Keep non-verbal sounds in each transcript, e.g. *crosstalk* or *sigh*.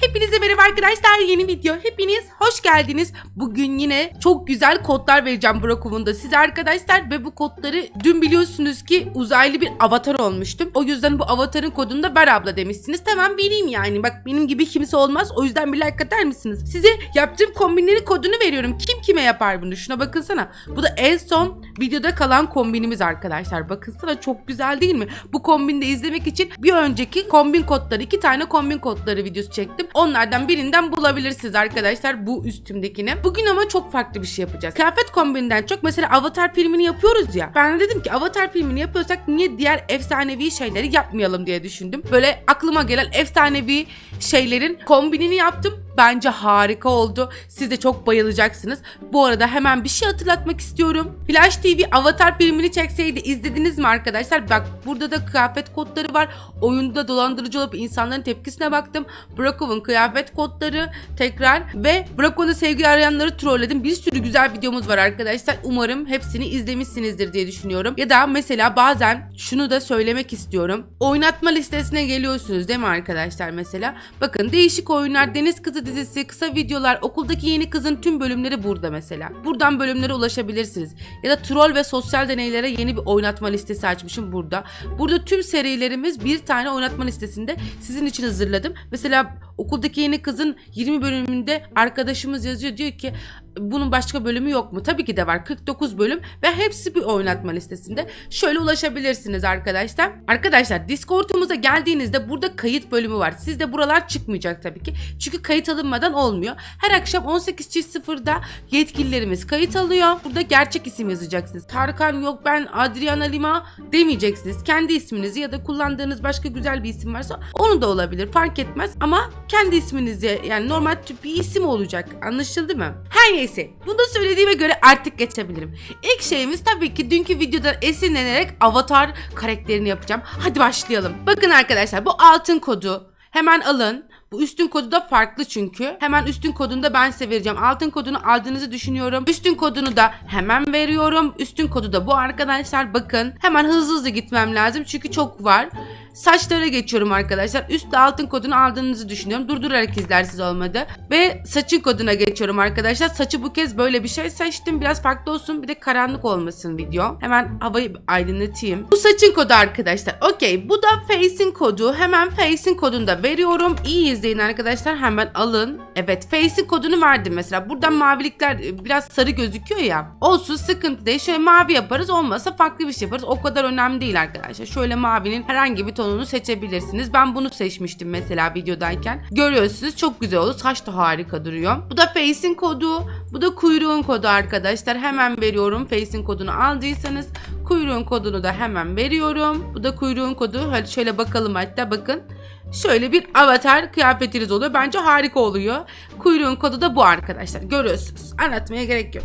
Hepinize merhaba arkadaşlar yeni video. Hepiniz hoş geldiniz. Bugün yine çok güzel kodlar vereceğim Brokov'unda size arkadaşlar. Ve bu kodları dün biliyorsunuz ki uzaylı bir avatar olmuştum. O yüzden bu avatarın kodunu da Ber abla demişsiniz. Tamam vereyim yani. Bak benim gibi kimse olmaz. O yüzden bir like atar mısınız? Size yaptığım kombinlerin kodunu veriyorum. Kim kime yapar bunu? Şuna bakınsana. Bu da en son videoda kalan kombinimiz arkadaşlar. Bakınsana çok güzel değil mi? Bu kombini de izlemek için bir önceki kombin kodları, iki tane kombin kodları videosu çektim. Onlardan birinden bulabilirsiniz arkadaşlar bu üstümdekini. Bugün ama çok farklı bir şey yapacağız. Kıyafet kombininden çok mesela Avatar filmini yapıyoruz ya. Ben de dedim ki Avatar filmini yapıyorsak niye diğer efsanevi şeyleri yapmayalım diye düşündüm. Böyle aklıma gelen efsanevi şeylerin kombinini yaptım. Bence harika oldu. Siz de çok bayılacaksınız. Bu arada hemen bir şey hatırlatmak istiyorum. Flash TV Avatar filmini çekseydi izlediniz mi arkadaşlar? Bak burada da kıyafet kodları var. Oyunda dolandırıcı olup insanların tepkisine baktım. Brakov'un kıyafet kodları tekrar ve Brakov'un sevgi arayanları trolledim. Bir sürü güzel videomuz var arkadaşlar. Umarım hepsini izlemişsinizdir diye düşünüyorum. Ya da mesela bazen şunu da söylemek istiyorum. Oynatma listesine geliyorsunuz değil mi arkadaşlar mesela? Bakın değişik oyunlar, Deniz Kızı dizisi, kısa videolar, okuldaki yeni kızın tüm bölümleri burada mesela. Buradan bölümlere ulaşabilirsiniz. Ya da troll ve sosyal deneylere yeni bir oynatma listesi açmışım burada. Burada tüm serilerimiz bir tane oynatma listesinde sizin için hazırladım. Mesela okuldaki yeni kızın 20 bölümünde arkadaşımız yazıyor diyor ki bunun başka bölümü yok mu? Tabii ki de var. 49 bölüm ve hepsi bir oynatma listesinde. Şöyle ulaşabilirsiniz arkadaşlar. Arkadaşlar Discord'umuza geldiğinizde burada kayıt bölümü var. Sizde buralar çıkmayacak tabii ki. Çünkü kayıt alınmadan olmuyor. Her akşam 18.00'da yetkililerimiz kayıt alıyor. Burada gerçek isim yazacaksınız. Tarkan yok ben Adriana Lima demeyeceksiniz. Kendi isminizi ya da kullandığınız başka güzel bir isim varsa onu da olabilir. Fark etmez ama kendi isminizi yani normal bir isim olacak. Anlaşıldı mı? Her neyse. Bunu da söylediğime göre artık geçebilirim. İlk şeyimiz tabii ki dünkü videodan esinlenerek avatar karakterini yapacağım. Hadi başlayalım. Bakın arkadaşlar bu altın kodu. Hemen alın. Bu üstün kodu da farklı çünkü. Hemen üstün kodunu da ben size vereceğim. Altın kodunu aldığınızı düşünüyorum. Üstün kodunu da hemen veriyorum. Üstün kodu da bu arkadaşlar. Bakın hemen hızlı hızlı gitmem lazım çünkü çok var. Saçlara geçiyorum arkadaşlar. Üstte altın kodunu aldığınızı düşünüyorum. Durdurarak izlersiz olmadı. Ve saçın koduna geçiyorum arkadaşlar. Saçı bu kez böyle bir şey seçtim. Biraz farklı olsun. Bir de karanlık olmasın video. Hemen havayı aydınlatayım. Bu saçın kodu arkadaşlar. Okey. Bu da Face'in kodu. Hemen Face'in kodunu da veriyorum. İyi izleyin arkadaşlar. Hemen alın. Evet Face'in kodunu verdim mesela. Buradan mavilikler e, biraz sarı gözüküyor ya. Olsun sıkıntı değil. Şöyle mavi yaparız. Olmasa farklı bir şey yaparız. O kadar önemli değil arkadaşlar. Şöyle mavinin herhangi bir tonunu seçebilirsiniz. Ben bunu seçmiştim mesela videodayken. Görüyorsunuz çok güzel oldu. Saç da harika duruyor. Bu da Face'in kodu. Bu da kuyruğun kodu arkadaşlar. Hemen veriyorum. Face'in kodunu aldıysanız kuyruğun kodunu da hemen veriyorum. Bu da kuyruğun kodu. Hadi şöyle bakalım hatta bakın. Şöyle bir avatar kıyafetiniz oluyor. Bence harika oluyor. Kuyruğun kodu da bu arkadaşlar. Görüyorsunuz. Anlatmaya gerek yok.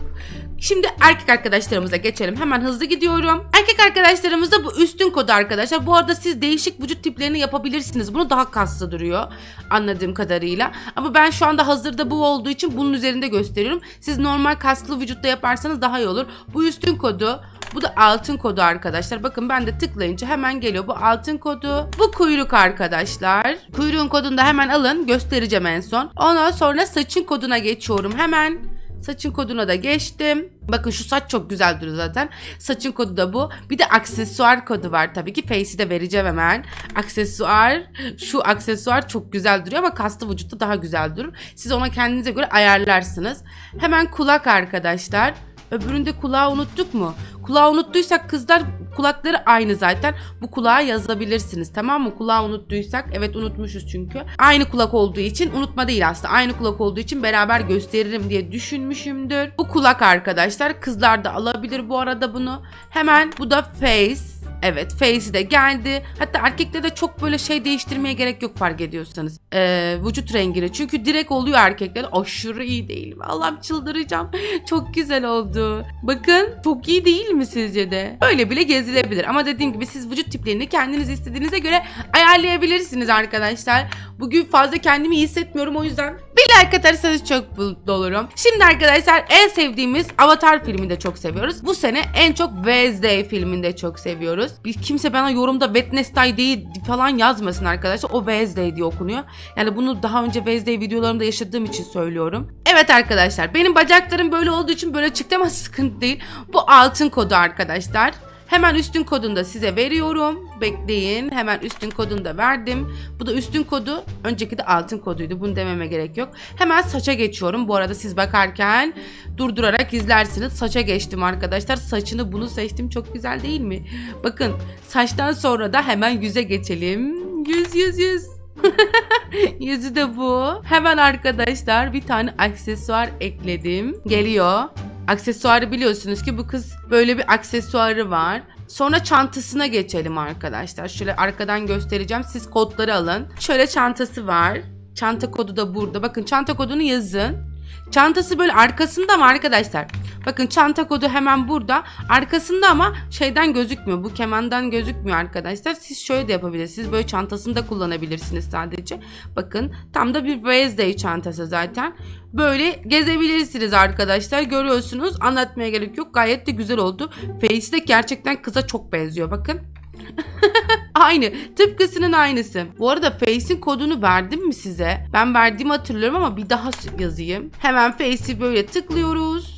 Şimdi erkek arkadaşlarımıza geçelim. Hemen hızlı gidiyorum. Erkek arkadaşlarımız da bu üstün kodu arkadaşlar. Bu arada siz değişik vücut tiplerini yapabilirsiniz. Bunu daha kaslı duruyor anladığım kadarıyla. Ama ben şu anda hazırda bu olduğu için bunun üzerinde gösteriyorum. Siz normal kaslı vücutta yaparsanız daha iyi olur. Bu üstün kodu bu da altın kodu arkadaşlar. Bakın ben de tıklayınca hemen geliyor. Bu altın kodu. Bu kuyruk arkadaşlar. Kuyruğun kodunu da hemen alın. Göstereceğim en son. Ondan sonra saçın koduna geçiyorum. Hemen Saçın koduna da geçtim. Bakın şu saç çok güzel duruyor zaten. Saçın kodu da bu. Bir de aksesuar kodu var tabii ki. Face'i de vereceğim hemen. Aksesuar. Şu aksesuar çok güzel duruyor ama kaslı vücutta daha güzel durur. Siz ona kendinize göre ayarlarsınız. Hemen kulak arkadaşlar. Öbüründe kulağı unuttuk mu? Kulağı unuttuysak kızlar kulakları aynı zaten. Bu kulağa yazabilirsiniz tamam mı? Kulağı unuttuysak evet unutmuşuz çünkü. Aynı kulak olduğu için unutma değil aslında. Aynı kulak olduğu için beraber gösteririm diye düşünmüşümdür. Bu kulak arkadaşlar. Kızlar da alabilir bu arada bunu. Hemen bu da face. Evet Face'i de geldi. Hatta erkekte de çok böyle şey değiştirmeye gerek yok fark ediyorsanız. Ee, vücut rengini. Çünkü direkt oluyor erkekler. Aşırı iyi değil. Allah'ım çıldıracağım. *laughs* Çok güzel oldu. Bakın çok iyi değil mi sizce de? Öyle bile gezilebilir. Ama dediğim gibi siz vücut tiplerini kendiniz istediğinize göre ayarlayabilirsiniz arkadaşlar. Bugün fazla kendimi iyi hissetmiyorum o yüzden Bir like atarsanız çok mutlu olurum. Şimdi arkadaşlar en sevdiğimiz Avatar filmini de çok seviyoruz. Bu sene en çok Wednesday filmini de çok seviyoruz. Bir kimse bana yorumda Wednesday değil falan yazmasın arkadaşlar. O Wednesday diye okunuyor. Yani bunu daha önce Wednesday videolarımda yaşadığım için söylüyorum. Evet arkadaşlar benim bacaklarım böyle olduğu için böyle çıktı ama *laughs* sıkıntı değil. Bu altın kodu arkadaşlar. Hemen üstün kodunu da size veriyorum. Bekleyin. Hemen üstün kodunu da verdim. Bu da üstün kodu. Önceki de altın koduydu. Bunu dememe gerek yok. Hemen saça geçiyorum. Bu arada siz bakarken durdurarak izlersiniz. Saça geçtim arkadaşlar. Saçını bunu seçtim. Çok güzel değil mi? Bakın saçtan sonra da hemen yüze geçelim. Yüz yüz yüz. *laughs* Yüzü de bu. Hemen arkadaşlar bir tane aksesuar ekledim. Geliyor. Aksesuarı biliyorsunuz ki bu kız böyle bir aksesuarı var. Sonra çantasına geçelim arkadaşlar. Şöyle arkadan göstereceğim. Siz kodları alın. Şöyle çantası var. Çanta kodu da burada. Bakın çanta kodunu yazın. Çantası böyle arkasında mı arkadaşlar? Bakın çanta kodu hemen burada. Arkasında ama şeyden gözükmüyor. Bu kemandan gözükmüyor arkadaşlar. Siz şöyle de yapabilirsiniz. Böyle çantasını da kullanabilirsiniz sadece. Bakın tam da bir Wednesday çantası zaten. Böyle gezebilirsiniz arkadaşlar. Görüyorsunuz. Anlatmaya gerek yok. Gayet de güzel oldu. Face de gerçekten kıza çok benziyor. Bakın. *laughs* Aynı. Tıpkısının aynısı. Bu arada Face'in kodunu verdim mi size? Ben verdiğimi hatırlıyorum ama bir daha yazayım. Hemen Face'i böyle tıklıyoruz.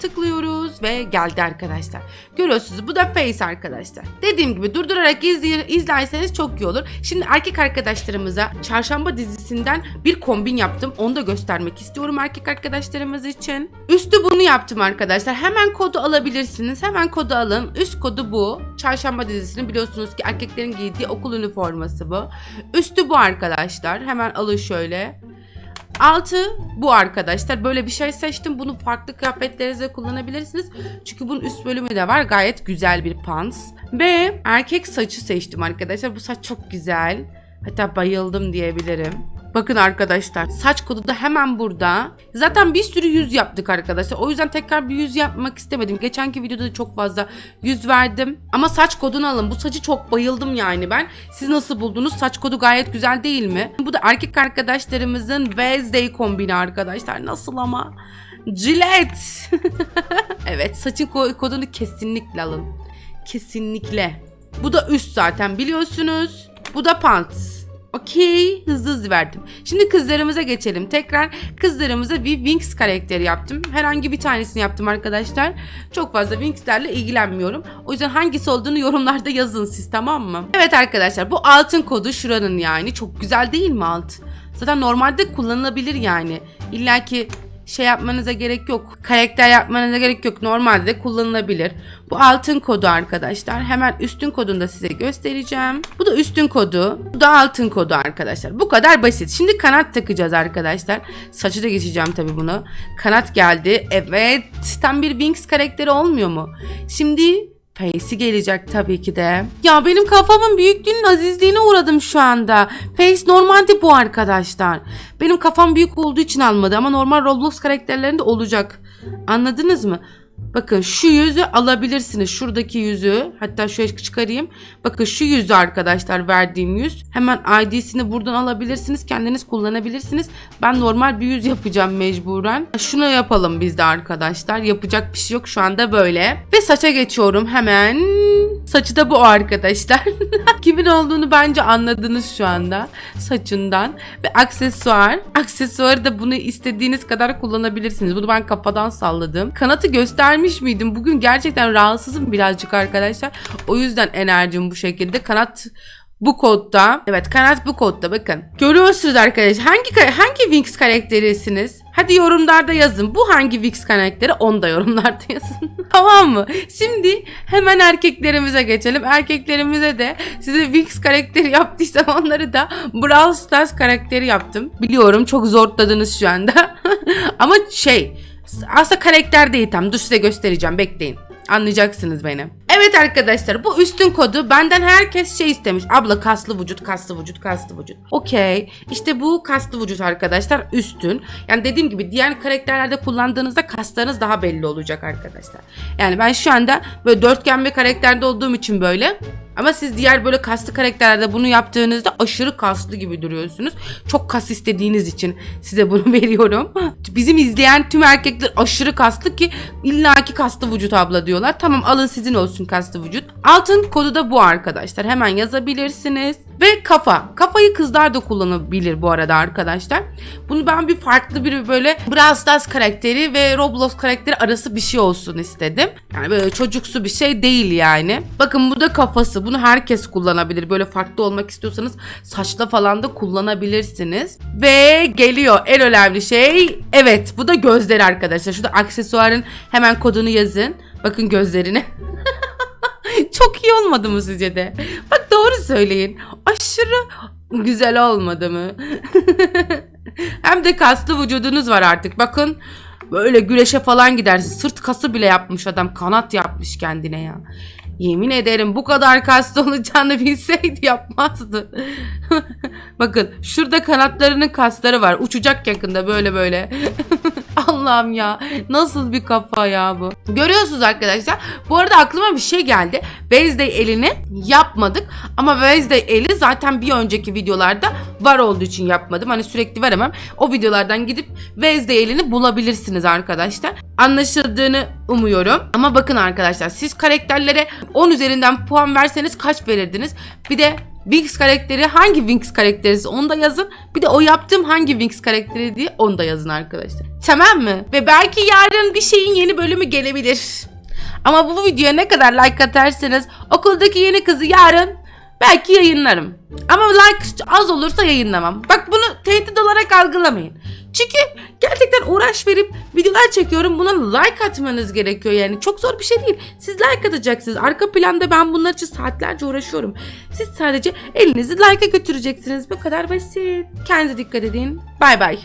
Tıklıyoruz ve geldi arkadaşlar. Görüyorsunuz bu da Face arkadaşlar. Dediğim gibi durdurarak izley- izlerseniz çok iyi olur. Şimdi erkek arkadaşlarımıza Çarşamba dizisinden bir kombin yaptım. Onu da göstermek istiyorum erkek arkadaşlarımız için. Üstü bunu yaptım arkadaşlar. Hemen kodu alabilirsiniz. Hemen kodu alın. Üst kodu bu. Çarşamba dizisini biliyorsunuz ki erkeklerin giydiği okul üniforması bu. Üstü bu arkadaşlar. Hemen alın şöyle. Altı bu arkadaşlar. Böyle bir şey seçtim. Bunu farklı kıyafetlerinizde kullanabilirsiniz. Çünkü bunun üst bölümü de var. Gayet güzel bir pants. Ve erkek saçı seçtim arkadaşlar. Bu saç çok güzel. Hatta bayıldım diyebilirim. Bakın arkadaşlar saç kodu da hemen burada. Zaten bir sürü yüz yaptık arkadaşlar. O yüzden tekrar bir yüz yapmak istemedim. Geçenki videoda da çok fazla yüz verdim. Ama saç kodunu alın. Bu saçı çok bayıldım yani ben. Siz nasıl buldunuz? Saç kodu gayet güzel değil mi? Bu da erkek arkadaşlarımızın Wednesday kombini arkadaşlar. Nasıl ama? Jilet. *laughs* evet saçın ko- kodunu kesinlikle alın. Kesinlikle. Bu da üst zaten biliyorsunuz. Bu da pants. Okey. Hızlı hızlı verdim. Şimdi kızlarımıza geçelim. Tekrar kızlarımıza bir Winx karakteri yaptım. Herhangi bir tanesini yaptım arkadaşlar. Çok fazla Winx'lerle ilgilenmiyorum. O yüzden hangisi olduğunu yorumlarda yazın siz tamam mı? Evet arkadaşlar bu altın kodu şuranın yani. Çok güzel değil mi alt? Zaten normalde kullanılabilir yani. İlla ki şey yapmanıza gerek yok. Karakter yapmanıza gerek yok. Normalde kullanılabilir. Bu altın kodu arkadaşlar. Hemen üstün kodunu da size göstereceğim. Bu da üstün kodu. Bu da altın kodu arkadaşlar. Bu kadar basit. Şimdi kanat takacağız arkadaşlar. Saçı da geçeceğim tabii bunu. Kanat geldi. Evet. Tam bir Winx karakteri olmuyor mu? Şimdi Face'i gelecek tabii ki de. Ya benim kafamın büyüklüğünün azizliğine uğradım şu anda. Face normalde bu arkadaşlar. Benim kafam büyük olduğu için almadı ama normal Roblox karakterlerinde olacak. Anladınız mı? Bakın şu yüzü alabilirsiniz. Şuradaki yüzü. Hatta şöyle çıkarayım. Bakın şu yüzü arkadaşlar verdiğim yüz. Hemen ID'sini buradan alabilirsiniz. Kendiniz kullanabilirsiniz. Ben normal bir yüz yapacağım mecburen. Şunu yapalım biz de arkadaşlar. Yapacak bir şey yok şu anda böyle. Ve saça geçiyorum hemen. Saçı da bu arkadaşlar. *laughs* Kimin olduğunu bence anladınız şu anda. Saçından. Ve aksesuar. Aksesuarı da bunu istediğiniz kadar kullanabilirsiniz. Bunu ben kafadan salladım. Kanatı göstermiş miydim? Bugün gerçekten rahatsızım birazcık arkadaşlar. O yüzden enerjim bu şekilde. Kanat bu kodda. Evet kanat bu kodda bakın. Görüyorsunuz arkadaşlar. Hangi hangi Winx karakterisiniz? Hadi yorumlarda yazın. Bu hangi Winx karakteri? Onu da yorumlarda *laughs* yazın. tamam mı? Şimdi hemen erkeklerimize geçelim. Erkeklerimize de size Winx karakteri yaptıysam onları da Brawl Stars karakteri yaptım. Biliyorum çok zorladınız şu anda. *laughs* Ama şey aslında karakter değil tam. Dur size göstereceğim. Bekleyin. Anlayacaksınız beni. Evet arkadaşlar bu üstün kodu benden herkes şey istemiş. Abla kaslı vücut, kaslı vücut, kaslı vücut. Okey. İşte bu kaslı vücut arkadaşlar üstün. Yani dediğim gibi diğer karakterlerde kullandığınızda kaslarınız daha belli olacak arkadaşlar. Yani ben şu anda böyle dörtgen bir karakterde olduğum için böyle. Ama siz diğer böyle kaslı karakterlerde bunu yaptığınızda aşırı kaslı gibi duruyorsunuz. Çok kas istediğiniz için size bunu *laughs* veriyorum. Bizim izleyen tüm erkekler aşırı kaslı ki illaki kaslı vücut abla diyorlar. Tamam alın sizin olsun kaslı vücut. Altın kodu da bu arkadaşlar. Hemen yazabilirsiniz. Ve kafa. Kafayı kızlar da kullanabilir bu arada arkadaşlar. Bunu ben bir farklı bir böyle Brawl Stars karakteri ve Roblox karakteri arası bir şey olsun istedim. Yani böyle çocuksu bir şey değil yani. Bakın bu da kafası. Bunu herkes kullanabilir. Böyle farklı olmak istiyorsanız saçla falan da kullanabilirsiniz. Ve geliyor en önemli şey. Evet bu da gözleri arkadaşlar. Şurada aksesuarın hemen kodunu yazın. Bakın gözlerine. *laughs* Çok iyi olmadı mı sizce de? Bak doğru söyleyin. Aşırı güzel olmadı mı? *laughs* Hem de kaslı vücudunuz var artık. Bakın böyle güreşe falan gidersin. Sırt kası bile yapmış adam. Kanat yapmış kendine ya. Yemin ederim bu kadar kaslı *laughs* olacağını bilseydi yapmazdı. *laughs* Bakın şurada kanatlarının kasları var. Uçacak yakında böyle böyle. Allah'ım ya nasıl bir kafa ya bu. Görüyorsunuz arkadaşlar. Bu arada aklıma bir şey geldi. Wednesday elini yapmadık. Ama Wednesday eli zaten bir önceki videolarda var olduğu için yapmadım. Hani sürekli veremem. O videolardan gidip Wednesday elini bulabilirsiniz arkadaşlar. Anlaşıldığını umuyorum. Ama bakın arkadaşlar siz karakterlere 10 üzerinden puan verseniz kaç verirdiniz? Bir de Winx karakteri hangi Winx karakterisi onu da yazın. Bir de o yaptığım hangi Winx karakteri diye onu da yazın arkadaşlar. Tamam mı? Ve belki yarın bir şeyin yeni bölümü gelebilir. Ama bu videoya ne kadar like atarsanız okuldaki yeni kızı yarın belki yayınlarım. Ama like az olursa yayınlamam. Bak bunu tehdit olarak algılamayın. Çünkü gerçekten uğraş verip videolar çekiyorum. Buna like atmanız gerekiyor yani. Çok zor bir şey değil. Siz like atacaksınız. Arka planda ben bunlar için saatlerce uğraşıyorum. Siz sadece elinizi like'a götüreceksiniz. Bu kadar basit. Kendinize dikkat edin. Bay bay.